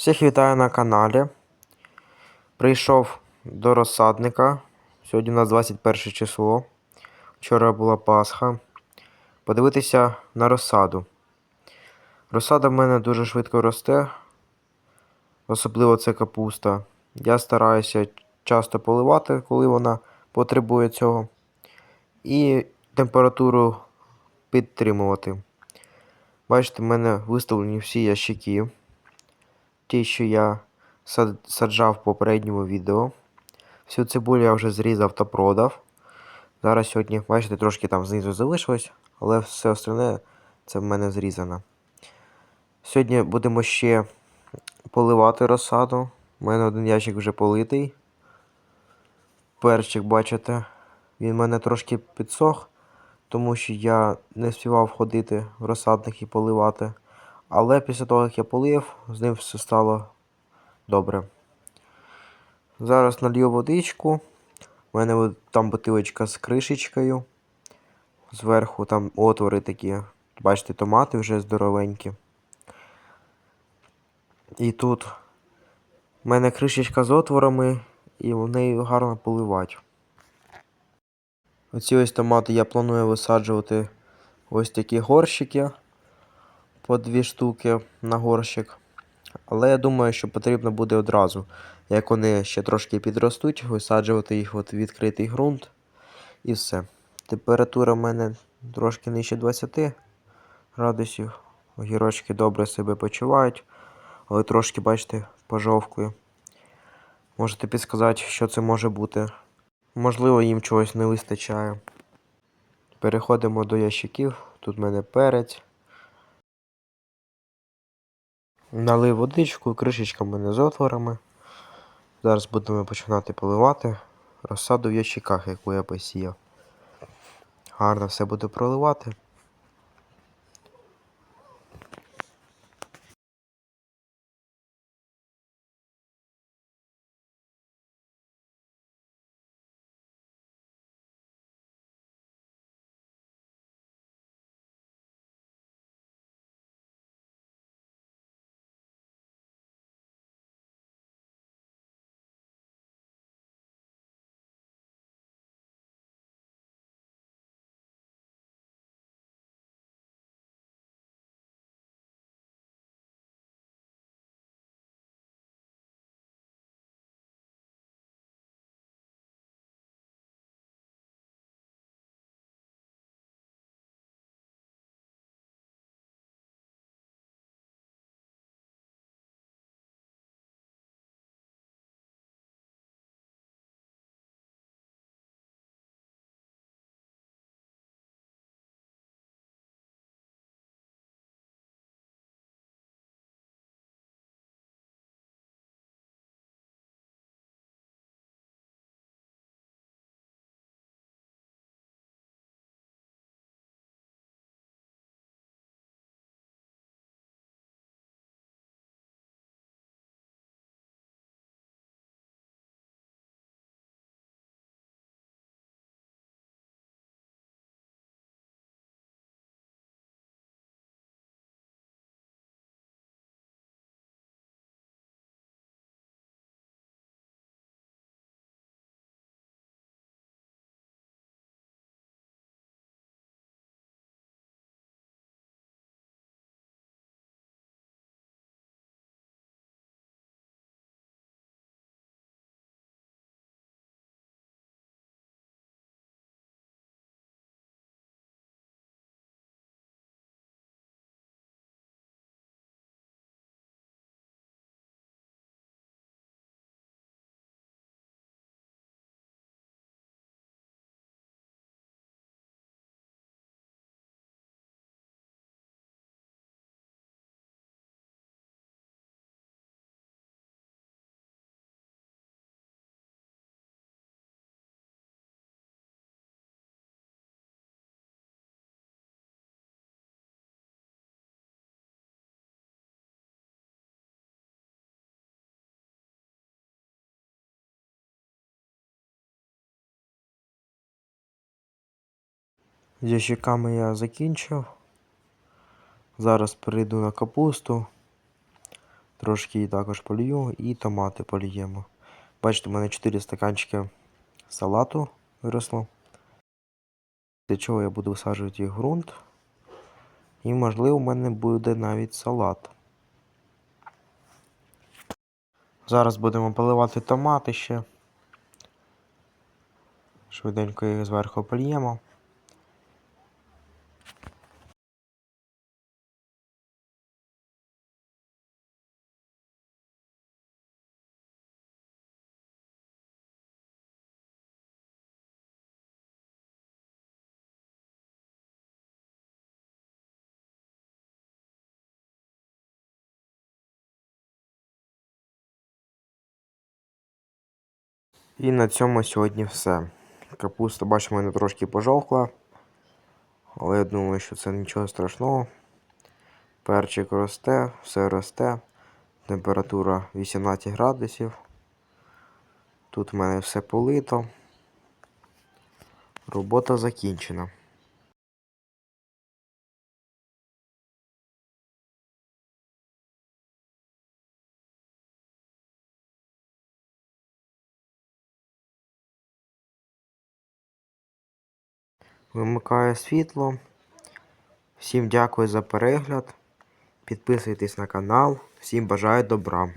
Всіх вітаю на каналі. Прийшов до розсадника. Сьогодні у нас 21 число. Вчора була Пасха. Подивитися на розсаду. Розсада в мене дуже швидко росте. Особливо це капуста. Я стараюся часто поливати, коли вона потребує цього. І температуру підтримувати. Бачите, в мене виставлені всі ящики ті, що я саджав в попередньому відео. Всю цибулю я вже зрізав та продав. Зараз сьогодні, бачите, трошки там знизу залишилось, але все остальне це в мене зрізано. Сьогодні будемо ще поливати розсаду. У мене один ящик вже политий. Перчик, бачите, він в мене трошки підсох, тому що я не співав ходити в розсадник і поливати. Але після того, як я полив, з ним все стало добре. Зараз налью водичку. У мене там бутилочка з кришечкою. Зверху там отвори такі. Бачите, томати вже здоровенькі. І тут в мене кришечка з отворами, і в неї гарно поливати. Оці ось томати я планую висаджувати ось такі горщики по дві штуки на горщик. Але я думаю, що потрібно буде одразу, як вони ще трошки підростуть, висаджувати їх в відкритий ґрунт і все. Температура в мене трошки нижче 20 градусів. Огірочки добре себе почувають, але трошки, бачите, пожовкли. Можете підсказати, що це може бути. Можливо, їм чогось не вистачає. Переходимо до ящиків. Тут в мене перець. Налив водичку, кришечками не з отворами. Зараз будемо починати поливати розсаду в ящиках, яку я посіяв. Гарно все буду проливати. Ящиками я закінчив. Зараз перейду на капусту. Трошки її також полью і томати поліємо. Бачите, у мене 4 стаканчики салату виросло. Для чого я буду висаджувати їх ґрунт. І, можливо, у мене буде навіть салат. Зараз будемо поливати томати ще. Швиденько їх зверху польємо. І на цьому сьогодні все. Капуста, бачимо, вона трошки пожовкла. Але я думаю, що це нічого страшного. Перчик росте, все росте. Температура 18 градусів. Тут в мене все полито. Робота закінчена. Вимикаю світло. Всім дякую за перегляд. Підписуйтесь на канал. Всім бажаю добра.